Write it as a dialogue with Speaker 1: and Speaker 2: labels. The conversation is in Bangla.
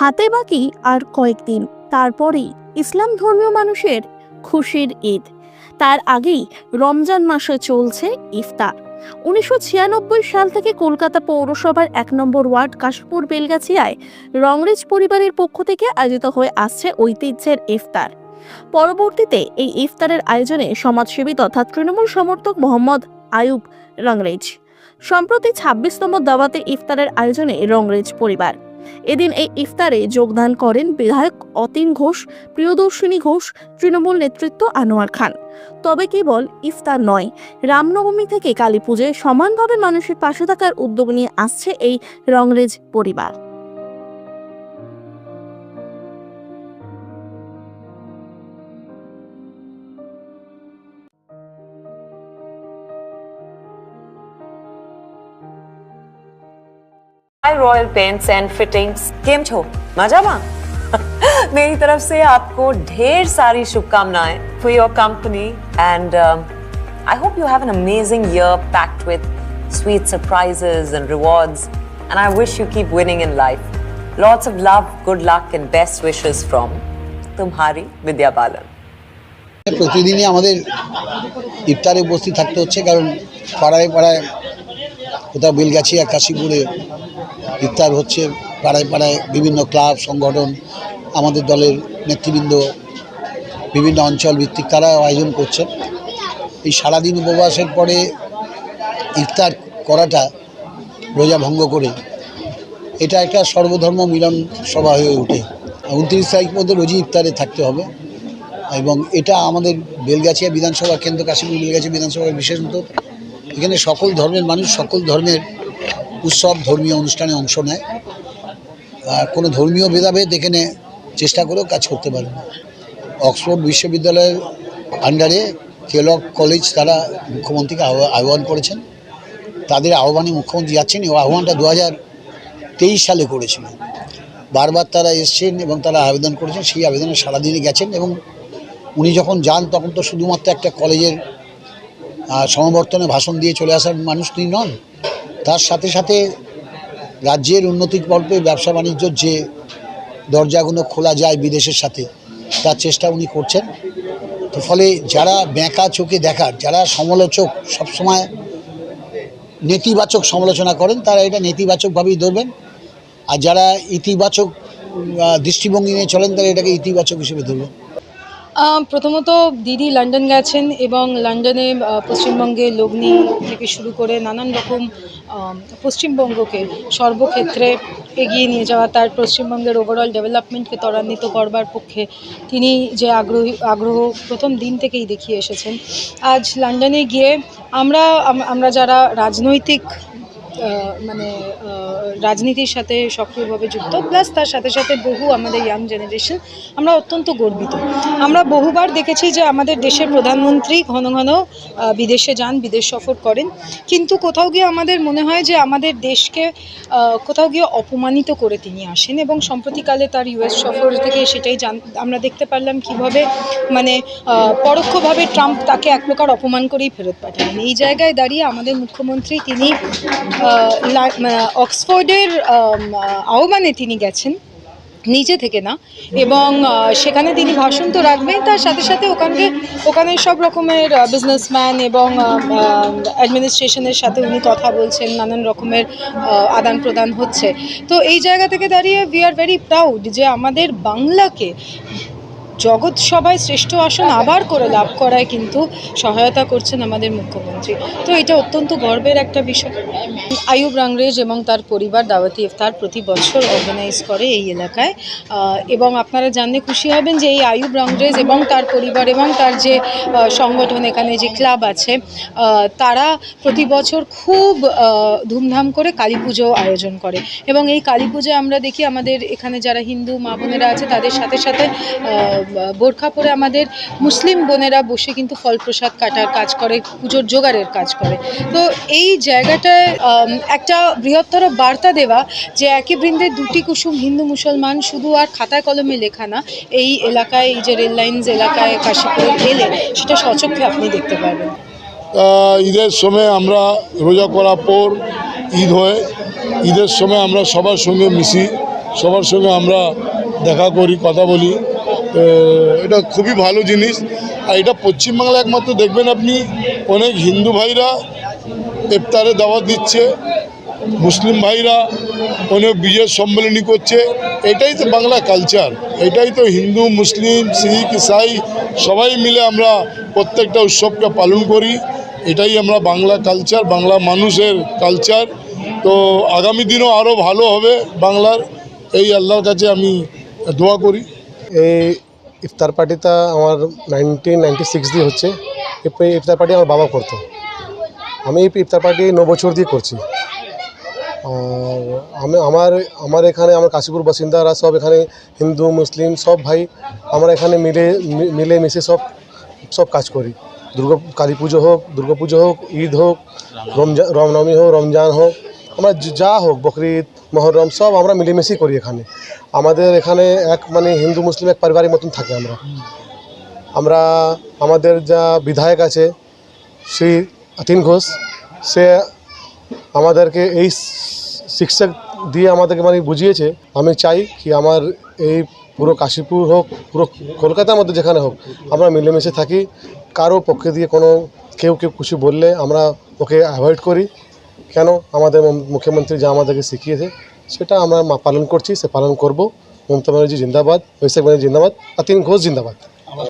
Speaker 1: হাতে বাকি আর কয়েকদিন। তারপরেই ইসলাম ধর্মীয় মানুষের খুশির ঈদ। তার আগেই রমজান মাসে চলছে ইফতার। উনিশশো ছিয়ানব্বই সাল থেকে কলকাতা পৌরসভার এক নম্বর ওয়ার্ড কাশপুর বেলগাছিয়ায় রংরেজ পরিবারের পক্ষ থেকে আয়োজিত হয়ে আসছে ঐতিহ্যের ইফতার। পরবর্তীতে এই ইফতারের আয়োজনে সমাজসেবী তথা তৃণমূল সমর্থক মোহাম্মদ আয়ুব রংরেজ। সম্প্রতি ছাব্বিশতম দাওয়াতে ইফতারের আয়োজনে রংরেজ পরিবার এদিন এই ইফতারে যোগদান করেন বিধায়ক অতীন ঘোষ, প্রিয়দর্শিনী ঘোষ, তৃণমূল নেতৃত্ব আনোয়ার খান। তবে কেবল ইফতার নয়, রামনবমী থেকে কালী পুজোয় সমানভাবে মানুষের পাশে থাকার উদ্যোগ নিয়ে আসছে এই রংরেজ পরিবার।
Speaker 2: hi Royal Paints and Fittings केम छो मजामा मेरी तरफ से आपको ढेर सारी शुभकामनाएं for your company and I hope you have an amazing year packed with sweet surprises and rewards and i wish you keep winning in life lots of love good luck and best wishes from tumhari vidya balan
Speaker 3: প্রতিদিনই আমাদের ইফতারে উপস্থিত থাকতে হচ্ছে কারণ পাড়ায় পাড়ায় কোথাও বেলগাছিয়া কাশীপুরে ইফতার হচ্ছে, পাড়ায় পাড়ায় বিভিন্ন ক্লাব, সংগঠন, আমাদের দলের নেতৃবৃন্দ, বিভিন্ন অঞ্চল ভিত্তিক তারা আয়োজন করছে। এই সারাদিন উপবাসের পরে ইফতার করাটা রোজা ভঙ্গ করে, এটা একটা সর্বধর্ম মিলন সভা হয়ে ওঠে। উনত্রিশ তারিখ মধ্যে রোজই ইফতারে থাকতে হবে এবং এটা আমাদের বেলগাছিয়া বিধানসভা কেন্দ্র কাশ্মীর বেলগাছিয়া বিধানসভার বিশেষত এখানে সকল ধর্মের মানুষ, সকল ধর্মের উৎসব ধর্মীয় অনুষ্ঠানে অংশ নেয়। আর কোনো ধর্মীয় ভেদাভেদ এখানে চেষ্টা করেও কাজ করতে পারে না। অক্সফোর্ড বিশ্ববিদ্যালয়ের আন্ডারে কেলক কলেজ তারা মুখ্যমন্ত্রীকে আহ্বান করেছেন। তাদের আহ্বানে মুখ্যমন্ত্রী যাচ্ছেন এবং আহ্বানটা দু হাজার তেইশ সালে করেছিলেন বারবার তারা এসছেন এবং তারা আবেদন করেছেন, সেই আবেদনে সারাদিনে গেছেন এবং উনি যখন যান তখন তো শুধুমাত্র একটা কলেজের সমাবর্তনে ভাষণ দিয়ে চলে আসার মানুষ তিনি নন। তার সাথে সাথে রাজ্যের উন্নতির গল্পে ব্যবসা বাণিজ্যর যে দরজাগুলো খোলা যায় বিদেশের সাথে, তার চেষ্টা উনি করছেন। তো ফলে যারা ব্যাঁকা চোখে দেখার, যারা সমালোচক সবসময় নেতিবাচক সমালোচনা করেন, তারা এটা নেতিবাচকভাবেই ধরবেন। আর যারা ইতিবাচক দৃষ্টিভঙ্গি নিয়ে চলেন, তারা এটাকে ইতিবাচক হিসেবে ধরবেন।
Speaker 4: প্রথমত দিদি লন্ডন গেছেন এবং লন্ডনে পশ্চিমবঙ্গে লগ্নি থেকে শুরু করে নানান রকম পশ্চিমবঙ্গকে সর্বক্ষেত্রে এগিয়ে নিয়ে যাওয়া, তার পশ্চিমবঙ্গের ওভারঅল ডেভেলপমেন্টকে ত্বরান্বিত করবার পক্ষে তিনি যে আগ্রহী, আগ্রহ প্রথম দিন থেকেই দেখিয়ে এসেছেন। আজ লন্ডনে গিয়ে আমরা আমরা যারা রাজনৈতিক মানে রাজনীতির সাথে সক্রিয়ভাবে যুক্ত প্লাস তার সাথে সাথে বহু আমাদের ইয়াং জেনারেশন আমরা অত্যন্ত গর্বিত। আমরা বহুবার দেখেছি যে আমাদের দেশের প্রধানমন্ত্রী ঘন ঘন বিদেশে যান, বিদেশ সফর করেন। কিন্তু কোথাও গিয়ে আমাদের মনে হয় যে আমাদের দেশকে কোথাও গিয়ে অপমানিত করে তিনি আসেন এবং সম্প্রতিকালে তার ইউএস সফর থেকে সেটাই জান, আমরা দেখতে পারলাম কীভাবে মানে পরোক্ষভাবে ট্রাম্প তাকে এক প্রকার অপমান করেই ফেরত পাঠালেন। এই জায়গায় দাঁড়িয়ে আমাদের মুখ্যমন্ত্রী, তিনি অক্সফোর্ডের আহ্বানে তিনি গেছেন, নিজে থেকে না, এবং সেখানে তিনি ভাষণ তো রাখবেন, তার সাথে সাথে ওখানকে, ওখানে সব রকমের বিজনেসম্যান এবং অ্যাডমিনিস্ট্রেশনের সাথে উনি কথা বলছেন, নানান রকমের আদান প্রদান হচ্ছে। তো এই জায়গা থেকে দাঁড়িয়ে উই আর ভেরি প্রাউড যে আমাদের বাংলাকে জগৎ শ্রেষ্ঠ আসন আবার করে লাভ করায় কিন্তু সহায়তা করছেন আমাদের মুখ্যমন্ত্রী। তো এটা অত্যন্ত গর্বের একটা বিষয়। আয়ুব রাংরেজ এবং তার পরিবার দাওয়াতি ইফতার প্রতি বছর অর্গানাইজ করে এই এলাকায়। এবং আপনারা জানলে খুশি হবেন যে এই আয়ুব রাংরেজ এবং তার পরিবার এবং তার যে সংগঠন এখানে যে ক্লাব আছে তারা প্রতি বছর খুব ধুমধাম করে কালী পুজো আয়োজন করে। এবং এই কালী পুজোয় আমরা দেখি আমাদের এখানে যারা হিন্দু মা বোনেরা আছে তাদের সাথে সাথে বোরখা পরে আমাদের মুসলিম বোনেরা বসে কিন্তু ফল প্রসাদ কাটার কাজ করে পুজোর জোগাড়ের কাজ করে। তো এই জায়গাটায় একটা বৃহত্তর বার্তা দেওয়া যে একই বৃন্দে দুটি কুসুম হিন্দু মুসলমান শুধু আর খাতায় কলমে লেখা না এই এলাকায় এই যে রেল লাইন্স এলাকায় কাশীপুরে এলে সেটা সচক্ষে আপনি দেখতে পারবেন।
Speaker 5: আহ, ঈদের সময় আমরা রোজা করার পর ঈদ হয়। ঈদের সময় আমরা সবার সঙ্গে মিশি সবার সঙ্গে আমরা দেখা করি কথা বলি। এটা খুবই ভালো জিনিস। আর এটা পশ্চিমবাংলা একমাত্র দেখবেন আপনি, অনেক হিন্দু ভাইরা ইফতারে দাওয়াত দিচ্ছে, মুসলিম ভাইরা অনেক বিজয় সম্মেলনী করছে। এটাই তো বাংলা কালচার এটাই তো হিন্দু, মুসলিম, শিখ, ইসাই, সবাই মিলে আমরা প্রত্যেকটা উৎসবকে পালন করি। এটাই আমরা বাংলা কালচার বাংলা মানুষের কালচার তো আগামী দিনও আরও ভালো হবে বাংলার। এই আল্লাহর কাছে আমি দোয়া করি।
Speaker 6: এই ইফতার পার্টিটা আমার নাইনটিন নাইনটি সিক্স দিয়ে হচ্ছে। এই ইফতার পার্টি আমার বাবা করতো। আমি এই ইফতার পার্টি ন বছর দিয়ে করছি। আর আমি আমার আমার এখানে আমার কাশীপুর বাসিন্দারা সব এখানে হিন্দু, মুসলিম সব ভাই আমরা এখানে মিলে মিলে মিশে সব সব কাজ করি। দুর্গা কালী পুজো হোক, দুর্গা পুজো হোক, ঈদ হোক রমজান রামনবমী হোক, রমজান হোক আমরা যা হোক, বকরিদ, মহরম, সব আমরা মিলেমিশেই করি এখানে। আমাদের এখানে এক মানে হিন্দু, মুসলিম এক পারিবারিক মতন থাকে আমরা। আমরা, আমাদের যা বিধায়ক আছে, শ্রী অতীন ঘোষ, সে আমাদেরকে এই শিক্ষক দিয়ে আমাদেরকে মানে বুঝিয়েছে, আমি চাই কি আমার এই পুরো কাশীপুর হোক, পুরো কলকাতার মধ্যে যেখানে হোক, আমরা মিলেমিশে থাকি। কারও পক্ষে দিয়ে কোনো কেউ কেউ কিছু বললে আমরা ওকে অ্যাভয়েড করি। কেন আমাদের মুখ্যমন্ত্রী যা আমাদেরকে শিখিয়েছে, সেটা আমরা পালন করছি, সে পালন করব। মমতা ব্যানার্জি জিন্দাবাদ, অভিষেক ব্যানার্জি জিন্দাবাদ, আর তিন ঘোষ জিন্দাবাদ।